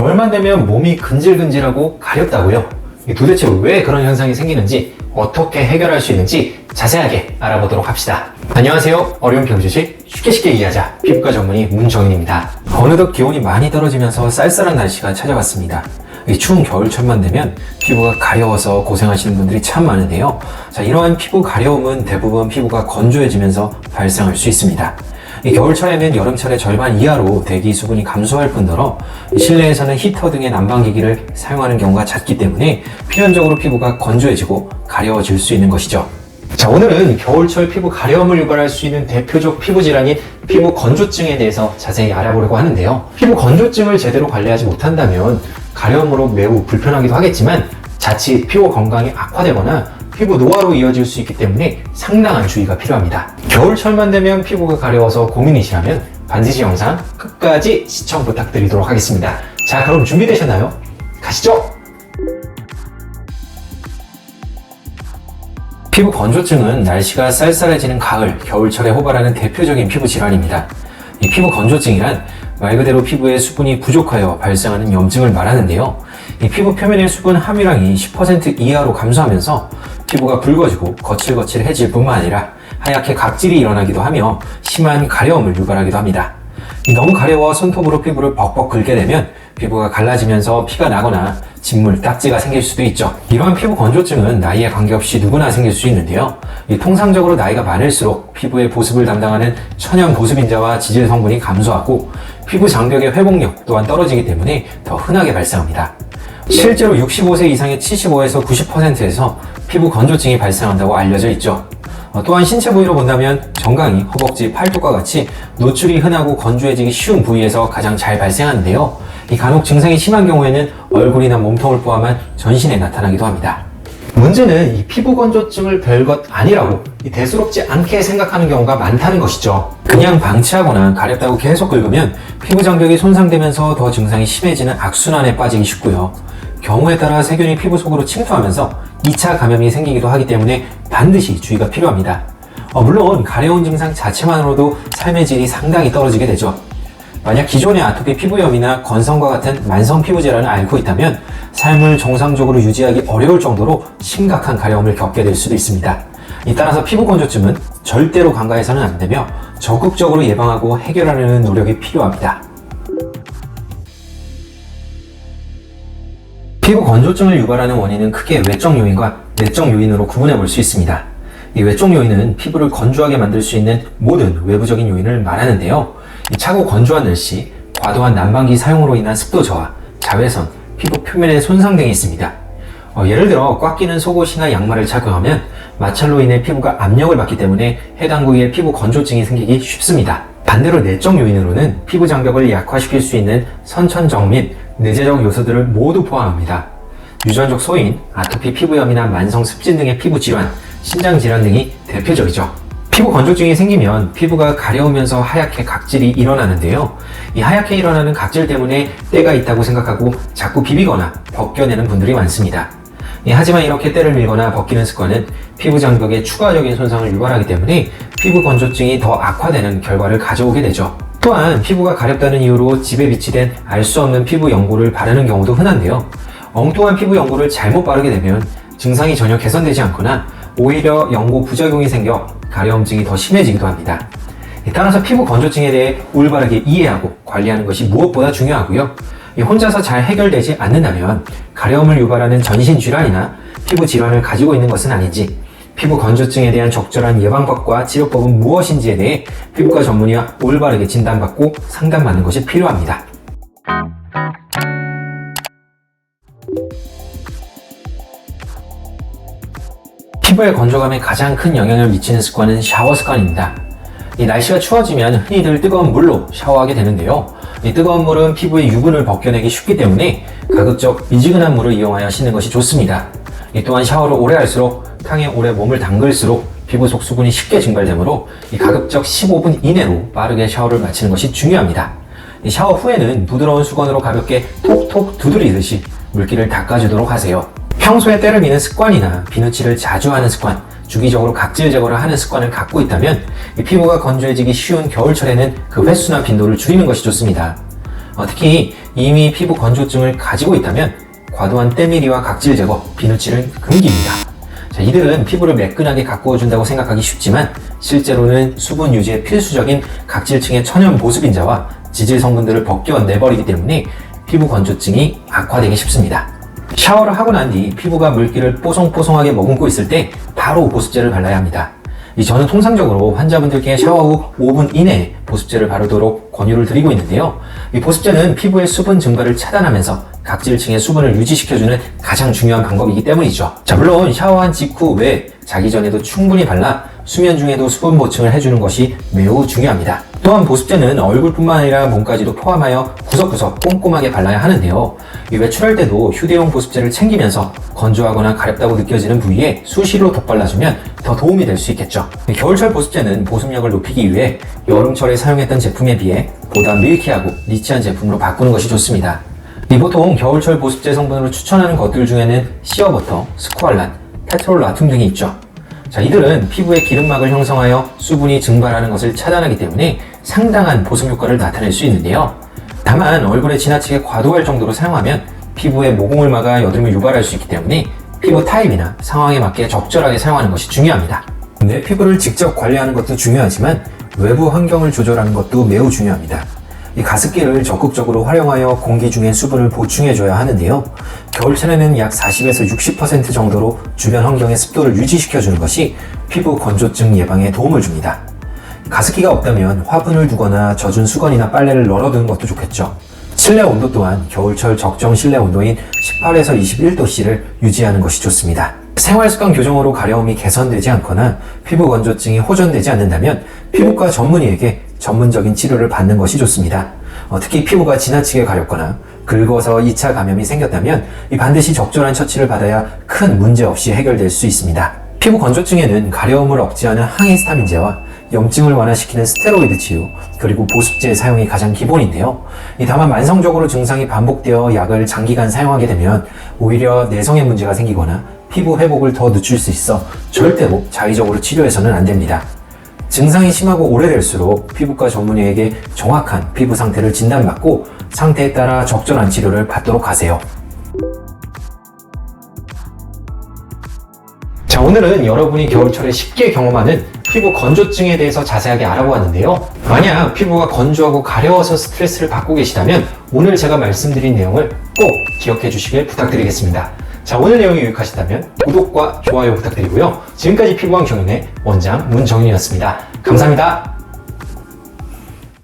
겨울만 되면 몸이 근질근질하고 가렵다고요? 이 도대체 왜 그런 현상이 생기는지 어떻게 해결할 수 있는지 자세하게 알아보도록 합시다. 안녕하세요. 어려운 병주식 쉽게 쉽게 이해하자 피부과 전문의 문정인입니다. 어느덧 기온이 많이 떨어지면서 쌀쌀한 날씨가 찾아왔습니다. 이 추운 겨울철만 되면 피부가 가려워서 고생하시는 분들이 참 많은데요. 자, 이러한 피부 가려움은 대부분 피부가 건조해지면서 발생할 수 있습니다. 이 겨울철에는 여름철의 절반 이하로 대기 수분이 감소할 뿐더러 실내에서는 히터 등의 난방기기를 사용하는 경우가 잦기 때문에 필연적으로 피부가 건조해지고 가려워질 수 있는 것이죠. 자, 오늘은 겨울철 피부 가려움을 유발할 수 있는 대표적 피부 질환인 피부 건조증에 대해서 자세히 알아보려고 하는데요. 피부 건조증을 제대로 관리하지 못한다면 가려움으로 매우 불편하기도 하겠지만 자칫 피부 건강이 악화되거나 피부 노화로 이어질 수 있기 때문에 상당한 주의가 필요합니다. 겨울철만 되면 피부가 가려워서 고민이시라면 반드시 영상 끝까지 시청 부탁드리도록 하겠습니다. 자, 그럼 준비되셨나요? 가시죠! 피부 건조증은 날씨가 쌀쌀해지는 가을, 겨울철에 호발하는 대표적인 피부 질환입니다. 이 피부 건조증이란 말 그대로 피부에 수분이 부족하여 발생하는 염증을 말하는데요. 이 피부 표면의 수분 함유량이 10% 이하로 감소하면서 피부가 붉어지고 거칠거칠해질 뿐만 아니라 하얗게 각질이 일어나기도 하며 심한 가려움을 유발하기도 합니다. 이 너무 가려워 손톱으로 피부를 벅벅 긁게 되면 피부가 갈라지면서 피가 나거나 진물, 딱지가 생길 수도 있죠. 이러한 피부 건조증은 나이에 관계없이 누구나 생길 수 있는데요. 이 통상적으로 나이가 많을수록 피부의 보습을 담당하는 천연 보습인자와 지질 성분이 감소하고 피부 장벽의 회복력 또한 떨어지기 때문에 더 흔하게 발생합니다. 실제로 65세 이상의 75에서 90%에서 피부 건조증이 발생한다고 알려져 있죠. 어, 또한 신체 부위로 본다면 정강이, 허벅지, 팔뚝과 같이 노출이 흔하고 건조해지기 쉬운 부위에서 가장 잘 발생하는데요. 이 간혹 증상이 심한 경우에는 얼굴이나 몸통을 포함한 전신에 나타나기도 합니다. 문제는 이 피부 건조증을 별것 아니라고 이 대수롭지 않게 생각하는 경우가 많다는 것이죠. 그냥 방치하거나 가렵다고 계속 긁으면 피부 장벽이 손상되면서 더 증상이 심해지는 악순환에 빠지기 쉽고요. 경우에 따라 세균이 피부 속으로 침투하면서 2차 감염이 생기기도 하기 때문에 반드시 주의가 필요합니다. 어, 물론 가려운 증상 자체만으로도 삶의 질이 상당히 떨어지게 되죠. 만약 기존의 아토피 피부염이나 건성과 같은 만성 피부 질환을 앓고 있다면 삶을 정상적으로 유지하기 어려울 정도로 심각한 가려움을 겪게 될 수도 있습니다. 이 따라서 피부 건조증은 절대로 간과해서는 안 되며 적극적으로 예방하고 해결하려는 노력이 필요합니다. 피부 건조증을 유발하는 원인은 크게 외적 요인과 내적 요인으로 구분해 볼 수 있습니다. 이 외적 요인은 피부를 건조하게 만들 수 있는 모든 외부적인 요인을 말하는데요. 이 차고 건조한 날씨, 과도한 난방기 사용으로 인한 습도 저하, 자외선, 피부 표면의 손상 등이 있습니다. 어, 예를 들어 꽉 끼는 속옷이나 양말을 착용하면 마찰로 인해 피부가 압력을 받기 때문에 해당 부위에 피부 건조증이 생기기 쉽습니다. 반대로 내적 요인으로는 피부 장벽을 약화시킬 수 있는 선천적 및 내재적 요소들을 모두 포함합니다. 유전적 소인, 아토피 피부염이나 만성 습진 등의 피부 질환, 신장 질환 등이 대표적이죠. 피부 건조증이 생기면 피부가 가려우면서 하얗게 각질이 일어나는데요. 이 하얗게 일어나는 각질 때문에 때가 있다고 생각하고 자꾸 비비거나 벗겨내는 분들이 많습니다. 예, 하지만 이렇게 때를 밀거나 벗기는 습관은 피부 장벽에 추가적인 손상을 유발하기 때문에 피부 건조증이 더 악화되는 결과를 가져오게 되죠. 또한 피부가 가렵다는 이유로 집에 비치된 알 수 없는 피부 연고를 바르는 경우도 흔한데요. 엉뚱한 피부 연고를 잘못 바르게 되면 증상이 전혀 개선되지 않거나 오히려 연고 부작용이 생겨 가려움증이 더 심해지기도 합니다. 따라서 피부 건조증에 대해 올바르게 이해하고 관리하는 것이 무엇보다 중요하고요. 혼자서 잘 해결되지 않는다면 가려움을 유발하는 전신 질환이나 피부 질환을 가지고 있는 것은 아닌지 피부 건조증에 대한 적절한 예방법과 치료법은 무엇인지에 대해 피부과 전문의와 올바르게 진단받고 상담받는 것이 필요합니다. 피부의 건조감에 가장 큰 영향을 미치는 습관은 샤워 습관입니다. 이 날씨가 추워지면 흔히들 뜨거운 물로 샤워하게 되는데요. 이 뜨거운 물은 피부의 유분을 벗겨내기 쉽기 때문에 가급적 미지근한 물을 이용하여 씻는 것이 좋습니다. 이 또한 샤워를 오래 할수록 탕에 오래 몸을 담글수록 피부 속 수분이 쉽게 증발되므로 이 가급적 15분 이내로 빠르게 샤워를 마치는 것이 중요합니다. 이 샤워 후에는 부드러운 수건으로 가볍게 톡톡 두드리듯이 물기를 닦아주도록 하세요. 평소에 때를 미는 습관이나 비누칠을 자주 하는 습관, 주기적으로 각질 제거를 하는 습관을 갖고 있다면 이 피부가 건조해지기 쉬운 겨울철에는 그 횟수나 빈도를 줄이는 것이 좋습니다. 어, 특히 이미 피부 건조증을 가지고 있다면 과도한 때밀이와 각질 제거, 비누칠은 금기입니다. 자, 이들은 피부를 매끈하게 가꾸어준다고 생각하기 쉽지만 실제로는 수분 유지에 필수적인 각질층의 천연 보습인자와 지질 성분들을 벗겨내버리기 때문에 피부 건조증이 악화되기 쉽습니다. 샤워를 하고 난 뒤 피부가 물기를 뽀송뽀송하게 머금고 있을 때 바로 보습제를 발라야 합니다. 이 저는 통상적으로 환자분들께 샤워 후 5분 이내에 보습제를 바르도록 권유를 드리고 있는데요. 이 보습제는 피부의 수분 증발을 차단하면서 각질층의 수분을 유지시켜주는 가장 중요한 방법이기 때문이죠. 자, 물론 샤워한 직후 외 자기 전에도 충분히 발라 수면 중에도 수분 보충을 해주는 것이 매우 중요합니다. 또한 보습제는 얼굴뿐만 아니라 몸까지도 포함하여 구석구석 꼼꼼하게 발라야 하는데요. 이 외출할 때도 휴대용 보습제를 챙기면서 건조하거나 가렵다고 느껴지는 부위에 수시로 덧발라주면 더 도움이 될 수 있겠죠. 이 겨울철 보습제는 보습력을 높이기 위해 여름철에 사용했던 제품에 비해 보다 밀키하고 리치한 제품으로 바꾸는 것이 좋습니다. 이 보통 겨울철 보습제 성분으로 추천하는 것들 중에는 시어버터, 스쿠알란, 테트롤 라툼 등이 있죠. 자, 이들은 피부의 기름막을 형성하여 수분이 증발하는 것을 차단하기 때문에 상당한 보습 효과를 나타낼 수 있는데요. 다만 얼굴에 지나치게 과도할 정도로 사용하면 피부에 모공을 막아 여드름을 유발할 수 있기 때문에 피부 타입이나 상황에 맞게 적절하게 사용하는 것이 중요합니다. 내 피부를 직접 관리하는 것도 중요하지만 외부 환경을 조절하는 것도 매우 중요합니다. 이 가습기를 적극적으로 활용하여 공기 중에 수분을 보충해줘야 하는데요. 겨울철에는 약 40에서 60% 정도로 주변 환경의 습도를 유지시켜주는 것이 피부 건조증 예방에 도움을 줍니다. 가습기가 없다면 화분을 두거나 젖은 수건이나 빨래를 널어두는 것도 좋겠죠. 실내 온도 또한 겨울철 적정 실내 온도인 18에서 21도씨를 유지하는 것이 좋습니다. 생활습관 교정으로 가려움이 개선되지 않거나 피부 건조증이 호전되지 않는다면 피부과 전문의에게 전문적인 치료를 받는 것이 좋습니다. 어, 특히 피부가 지나치게 가렵거나 긁어서 2차 감염이 생겼다면 이 반드시 적절한 처치를 받아야 큰 문제 없이 해결될 수 있습니다. 피부 건조증에는 가려움을 억제하는 항히스타민제와 염증을 완화시키는 스테로이드 치유, 그리고 보습제 사용이 가장 기본인데요. 이 다만 만성적으로 증상이 반복되어 약을 장기간 사용하게 되면 오히려 내성에 문제가 생기거나 피부 회복을 더 늦출 수 있어 절대로 자의적으로 치료해서는 안 됩니다. 증상이 심하고 오래될수록 피부과 전문의에게 정확한 피부 상태를 진단받고 상태에 따라 적절한 치료를 받도록 하세요. 자, 오늘은 여러분이 겨울철에 쉽게 경험하는 피부 건조증에 대해서 자세하게 알아보았는데요. 만약 피부가 건조하고 가려워서 스트레스를 받고 계시다면 오늘 제가 말씀드린 내용을 꼭 기억해 주시길 부탁드리겠습니다. 자, 오늘 내용이 유익하시다면 구독과 좋아요 부탁드리고요. 지금까지 피부왕 경연의 원장 문정윤이었습니다. 감사합니다.